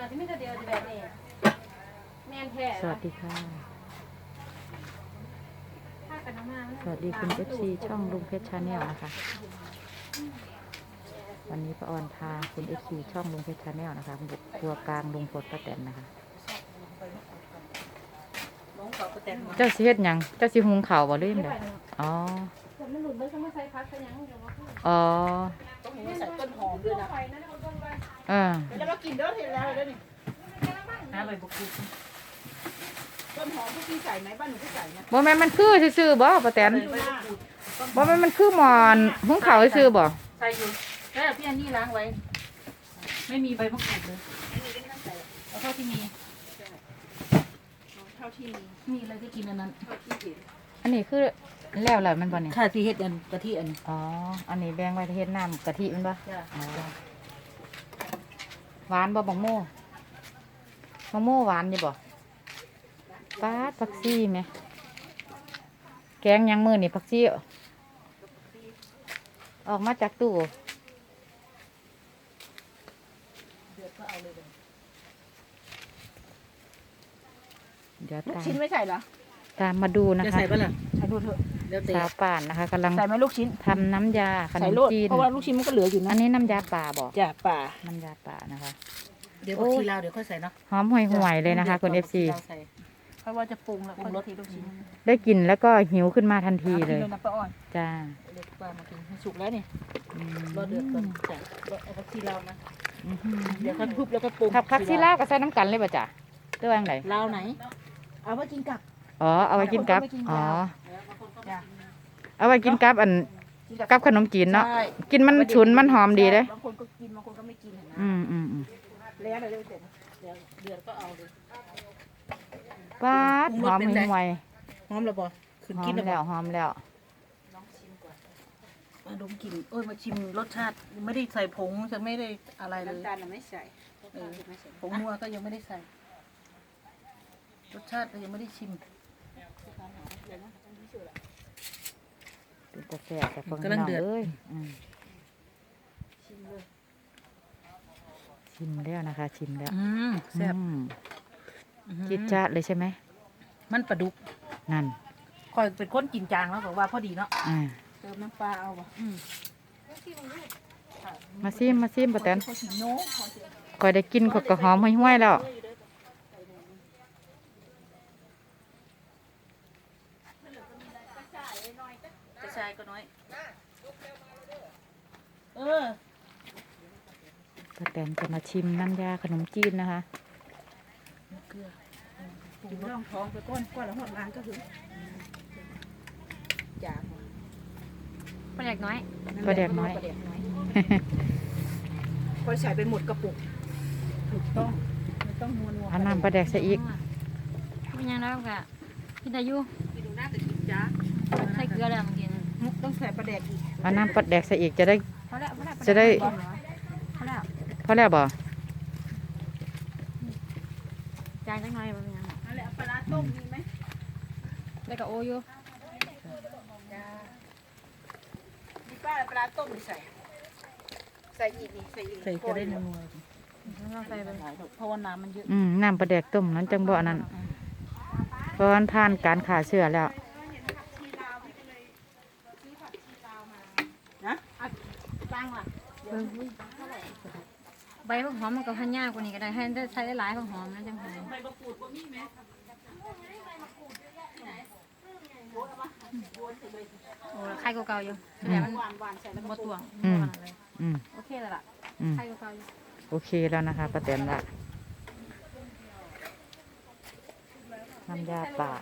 น่าจะมีแต่เดียวจะแบบนี้แม่นแท้สวัสดีค่ะ ถ้ากันน้ำมาสวัสดีคุณเอฟซีช่องลุงเพชรชาแนลนะคะ วันนี้ป้าออนพาคุณเอฟซีช่องลุงเพชรชาแนลนะคะบุกครัวกลางลุงพลป้าแตนนะคะ น้องเขาก็แต่งมาเจ้าสิเฮ็ดหยัง เจ้าสิหุงข้าวบ่หรือยังไงอ๋อ ผมมันหลุดเบิ้งเขามาใส่พักกันยังเดี๋ยวว่าอ๋อ ต้องมีใส่ต้นหอมด้วยนะ ออแล้วมากินเด้อเห็นแล้วเด้อนี่หาใบบุกุต้นหอมพวกพี่ใส่ไหมบ้านหนูก็ใส่นะบ่แม่นมันคือซื่อๆบ่ป้าแตนใบบุกุต้นบ่แม่นมันคือหมอนหุงข้าวซื่อๆบ่ใส่อยู่แล้วพี่อันนี้ล้างไว้ ไม่มีใบมะกรูดเลยเอาเท่าที่มีเท่าที่มีมีอะไรที่กินอันนั้นเท่าที่เห็นอันนี้คือแล้วแล้วมันบ่เนี่ยค่ะที่เฮ็ดอันกะทิอันอ๋ออันนี้แบ่งไว้เฮ็ดน้ำกะทิมันบ่จ้ะอ๋อ หวานบ่บังโม่บังโม่หวานอยู่บ่ปาดผักซี่ไหม แกงหยังมือนี่ผักซี่ออกมาจากตู้เดือดก็เอาเลยเลยเดี๋ยวลูกตามชิ้นไม่ใส่เหรอ ตามมาดูนะจะคะ ใส่ป่ะล่ะใส่ดูเถอะเดี๋ยวเตะสาวป่านนะคะกำลังใส่ไหมลูกชิ้นทำน้ำยาขนใส่มโลดจีนเพราะว่าลูกชิ้นมันก็เหลืออยู่นะอันนี้น้ำยาป่าบ่จ้ะป่า น้ำยาป่านะคะ เดี๋ยวโอ้ผักยชีลาวเดี๋ยวค่อยใส่เนาะหอมห่วยๆเลยนะคะคุณเอฟซีเพราะว่าจะปรุงแล้วปรุงรสลูกชิ้นได้กลินแล้วก็หิวขึ้นมาทันทีเลย อานะป้าอ้อยจ้าเด็กปลามากินให้สุกแล้วนี่อืมรอเดือดก่อนจ้ะรอเอาผักชีลาวนะอื้อหือเดี๋ยวค่อยทุบแล้วก็ปรุงผักผักซีลาวก็ใส่น้ำกันเลยป่ะจ๊ะเรื่องไหนลาวไหน เอามากินกับ อ๋อ เอาไว้กินกับบางคนก็ไม่กินอ๋อ จ้ะเอาไว้กินกับอันกินกับขนมจีนเนาะ ใช่กินมันฉุนมันหอมดีเลย บางคนก็กินบางคนก็ไม่กินเห็นไหมอืมอืมอืมแล้วเดี๋ยวเสร็จเดี๋ยวเดือดก็เอาเลยป้าดหอมห่วยหอมแล้วบ่ขึ้นหอกินมแล้วแล้บ่วหอมแล้วลองชิมก่อนมาดมกลิ่นโอ้ยมาชิมรสชาติไม่ได้ใส่ผงจะไม่ได้อะไรเลยน้ำตาลไม่ใส่เออผงนัวก็ยังไม่ได้ใส่ รสชาติก็ยังไม่ได้ชิมเป็น กาแฟแต่ฟังกำลังเดือดเลยอืมชิมแล้วนะคะ ชิมแล้วอืมแซ่บอืมอื้อหือจิตจัดเลยใช่ไหม มันปลาดุก นั่นคอยเป็นคนกินจางแล้วบอกว่าพอดีเนาะอ่าเติมน้ำปลาเอาบ่อืมมาซิมมาซิมป้าแตนเขาสิโน้ขอสิก่อยได้กินก็กระหอมห่วยๆแล้ว กระชายก็น้อย เออป้าแตนจะมาชิมน้ำยาขนมจีนนะคะเกลือปรุงร่องท้องไปก้อนก้อนละหดล้านก็คือจางปลาแดกน้อยปลาแดกน้อยปลาแดกน้อยพอใส่ไปหมดกระปุกถูกต้องไม่ต้องนัวนัวเอาน้ำปลาแดกใส่อีกไม่ยังแล้วก็กินได้อยู่กินดูหน้าแต่กินจ้าใส่เกลือแล้วเมื่อกี้นะต้องใส่ปลาแดกอีกเอาน้ำปลาแดกใส่อีกจะได้ พอแล้วพอแล้วจะได้ พอแล้วพอแล้วบ่จานจังหน่อยมันเป็นยังไงนั่นแหละปลาร้าต้มมีไหมแล้วก็โออยู่มีป้าปลาร้าต้มไม่ใส่ ใส่อีกนี่ใส่อีกใส่จะได้นัวเราใส่ไปหลายเพราะว่าน้ำมันเยอะ อืมน้ำปลาแดกต้มนั้นจังบ่อันนั้นเพราะมันผ่านการขาเชื้อแล้ว นะ ตั้ง ล่ะใบผักหอมมันก็พันยากกว่านี้ก็ได้ให้ได้ใช้ได้หลายผักหอมนะจังหอมใบมะกรูดก็มีไหมโอ้ไข่เก่าๆอยู่แต่มันหวานหวานใส่แล้วบ่ตวงอืมบ่อะไรอืมโอเคแล้วล่ะอืมไข่เก่าๆอยู่โอเคแล้วนะคะป้าแตนละน้ำยาป่า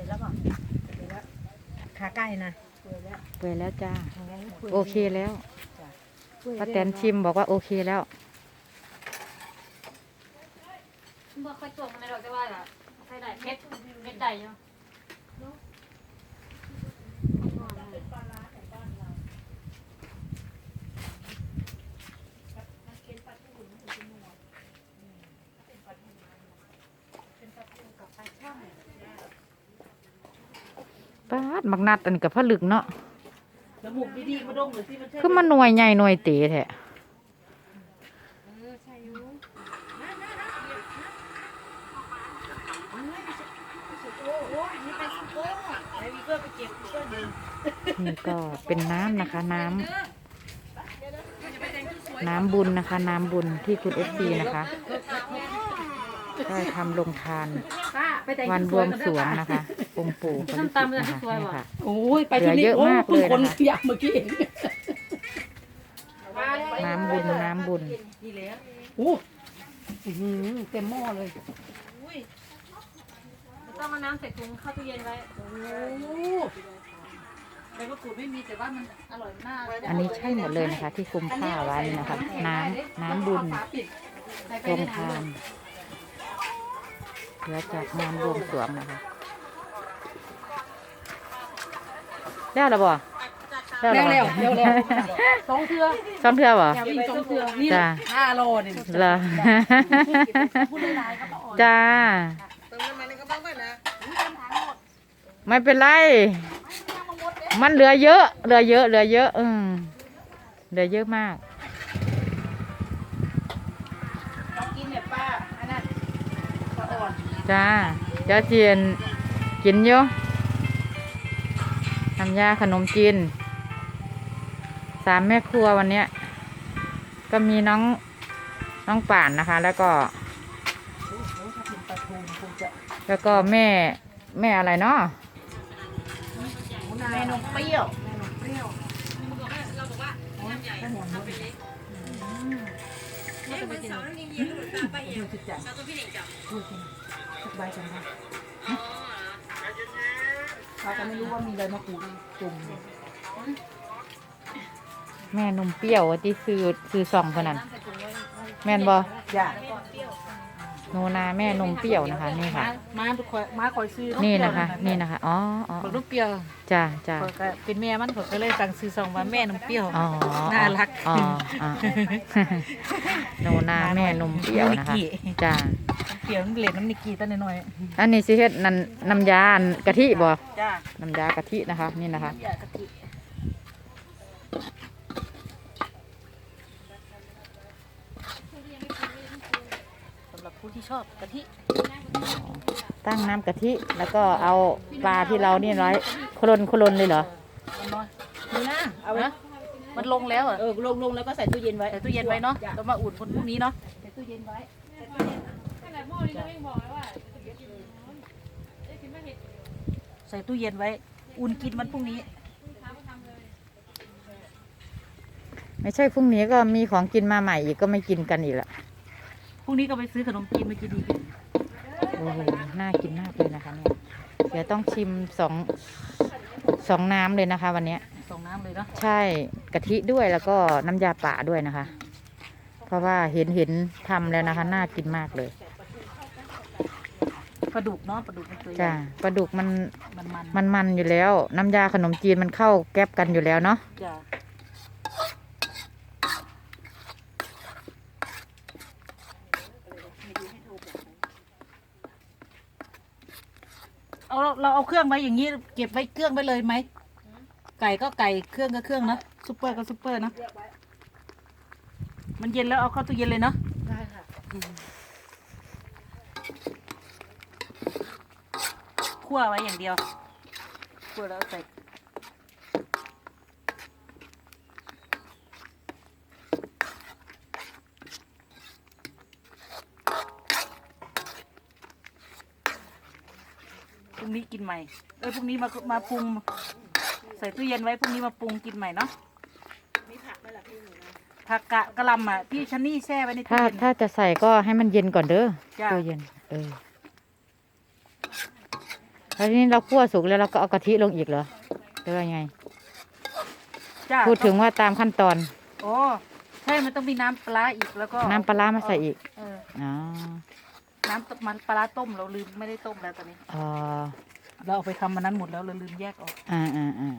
อยแล้วป่ะเปื่อยแล้วขาไก่นะเปื่อยแล้วเปื่อยแล้วจ้าเปื่อยโอเคแล้วเปื่อยป้าแตนชิมบอกว่าโอเคแล้วบ่ค่อยตวงในดอกแต่ว่าล่ะใส่ได้เม็ดเม็ดได้ อยู่ดมักนัดอันนี้กับผลึกเนาะจมูกดีๆมาดมหน่อยสิมันใช่คือมันหน่วยใหญ่หน่วยเต๋แท้ไอ้วีเกอร์ไปเก็บวีเกอร์หนึ่งนี่ก็เป็นน้ำนะคะน้ำน้ำบุญนะคะ น้ำบุญที่คุณเอฟซีนะคะได้ทำลงทานไปแต่ง วันบสวยงกัสรวงนะคะองค์ปู่ปริสุทธิ์นะคะนี่ค่ะ โอ้ยไปที่เหลืนี่อเยอะโอ้มากเพิ่งเลยคนนะคะอยากเมื่อกี้เองน้ำบุญน้ำบุญ นี่แหละโอ้อื้อหือเต็มหม้อเลยต้องเอาน้ำใส่ถุงเข้าตู้เย็นไว้โอ้ใบมะกรูดไม่มีแต่ว่ามันอร่อยมากอันนี้ใช่หมดเลยนะคะ ที่คุมผ้าไว้นะคะ น้ำน้ำบุญฝาปิดใส่ไปโรงในทานเห ลือจากงานบวงสรวงนะคะได้แล้วบ่ได้แล้วบ่แล้วแล้วแล้วสองเทือซ้อมเทือบ่แถวอีกสองเทือนี่จ้าห้าโลนี่เหรอพูดหลายๆครับป้าอ่อนจ้าไม่เป็นไร มันเหลือเยอะ เหลือเยอะ เหลือเยอะ อืมเหลือเยอะมาก ต้องกินเนี่ยป้าอันนั้นป้าอ่อน จ้าเจ้าเจียนกินอยู่ทำยาขนมจีนสามแม่ครัววันเนี้ย ก็มีน้องน้องป่านนะคะ แล้วก็โอ้โหถ้าเป็นปลาทูคงจะแล้วก็แม่แม่อะไรเนาะเมนูเปรี้ยวดูสิจ้ะดูสิสัก ใบกันนะเราก็ไม่รู้ว่ามีใบมะกรูดจุ่มแม่นมเปรี้ยวที่ซื้อซื้อซองเท่านั้น แม่นบอจ้ะโนนาแม่นมเปรี้ยวนะคะนี่ค่ะ มาทุกคนมาคอยซื้อนี่นะคะ นี่นะคะอ๋ออ๋อบักลูกเปรี้ยวจ้าจ้าข้อยก็เป็นแม่มันเขาก็เลยสั่งซื้อซองว่าแม่นมเปรี้ยวอ๋อน่ารักอ๋ออ๋อโนนาแม่นมเปรี้ยวนะคะจ้าเปรี้ยวมันเหล็กน้ำนิกกี้ตั้งน้อยอันนี้สิเฮ็ดนันน้ำยาอันกะทิบ่ๆจ้าน้ำยากะทินะคะ นี่นะคะอย่ากะทิสำหรับผู้ที่ชอบกะทิตั้งน้ำกะทิแล้วก็เอาปลาที่เรานี่ร้อยโคลนโคลนเลยเหรอมันน้อยนี่นะเอาไว้มันลงแล้วอะเออลงลงแล้วก็ใส่ตู้เย็นไว้ใส่ตู้เย็นไว้เนาะเรามาอุ่นคนพรุ่งนี้เนาะใส่ตู้เย็นไว้ ขนาดหม้อนี้เราไม่บอกเลยว่าเดี๋ยวกินไม่เห็นใส่ตู้เย็นไว้ อุ่นกินวันพรุ่งนี้ไม่ใช่พรุ่งนี้ก็มีของกินมาใหม่อีกก็ไม่กินกันอีกละพรุ่งนี้ก็ไปซื้อขนมจีนมากินดีกันโอ้โหน่ากินมากเลยนะคะเนี่ยเดี๋ยวต้องชิมสองสองน้ำเลยนะคะ วันเนี้ย ส่งน้ำเลยเนาะใช่กะทิด้วยแล้วก็น้ำยาป่าด้วยนะคะ เพราะว่าเห็นเห็นทำแล้วนะคะ น่ากินมากเลย ปลาดุกเนาะปลาดุกมันตัวใหญ่จ้าปลาดุกมันมันมันมันมันอยู่แล้ว น้ำยาขนมจีนมันเข้าแก๊บกันอยู่แล้วเนาะจ้ะเอาเราเราเอาเครื่องไว้อย่างนี้เก็บไว้เครื่องไว้เลยไหมไก่ก็ไก่เครื่องก็เครื่องนะซุปเปอร์ก็ซุปเปอร์นะมันเย็นแล้วเอาเข้าตู้เย็นเลยเนาะได้ค่ะ คั่วไว้อย่างเดียวคั่วแล้วใส่พรุ่งนี้กินใหม่ เออพรุ่งนี้มามาปรุง ใส่ตู้เย็นไว้พรุ่งนี้มาปรุงกินใหม่เนาะมีผักไหมล่ะพี่หนูนะผักกะกะหลำอะพี่ชันนี่แช่ไว้ในตู้ถ้าเย็น ถ้าจะใส่ก็ให้มันเย็นก่อนเด้อจ้ะ ตัวเย็น เออ แล้วทีนี้เราคั่วสุกแล้วเราก็เอากะทิลงอีกเหรอหรือว่าไง จ้ะพูดถึงว่าตามขั้นตอน โอ้ใช่มันต้องมีน้ำปลาร้าอีกแล้วก็น้ำปลาร้ามาใส่อีกเอออ๋อน้ำตมันปลาร้าต้มเราลืมไม่ได้ต้มแล้วตอนนี้อ๋อเราเอาไปทำมันนั้นหมดแล้วเราลืมแยกออก อ่าอ่าอ่า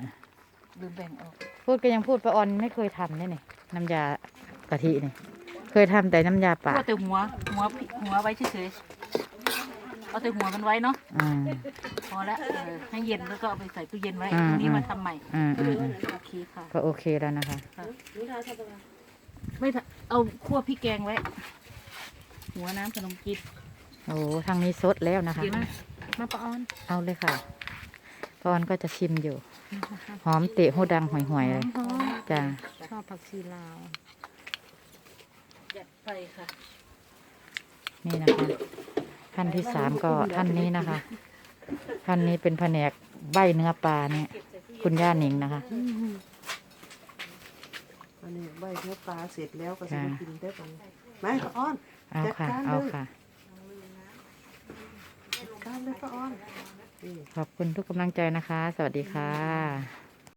ลืมแบ่งออกพูดก็ยังพูดป้าออนไม่เคยทำเนี่ยนี่น้ำยากะทินี่เคยทำแต่น้ำยาป่าก็แต่หัวหัวผิหัวไว้เฉย เอาใส่หัวมันไว้เนาะอืม พอแล้วเออให้เย็นแล้วก็เอาไปใส่ตู้เย็นไว้อ่าพรุ่งนี้อ่ามมาทำใหม่อืมอืมอืมโอเคค่ะ ก็โอเคแล้วนะคะนี่ทาทับอะไรไม่ทะเอาคั่วพริกแกงไว้ หัวน้ำขนมจีบโอ้ทางนี้สดแล้วนะคะเย็นไหมมาปะออนเอาเลยค่ะตอนก็จะชิมอยู่ หอมเตะหูดังห่วยๆเลยจ้าชอบผักชีลาวจัดไปค่ะ นี่นะคะ ท่านที่สามก็ท่านนี้นะคะท่านนี้เป็นแผนกใบเนื้อปลาเนี่ย คุณย่าหนิงนะคะอันนี้ใบเนื้อปลาเสร็จแล้วก็จะค่ะมากินได้ปันไม่ป้าอ้อนเอาค่ะเอาค่ะจัดการเลยป้าอ้อนนี่ขอบคุณทุกกำลังใจนะคะ สวัสดีค่ะ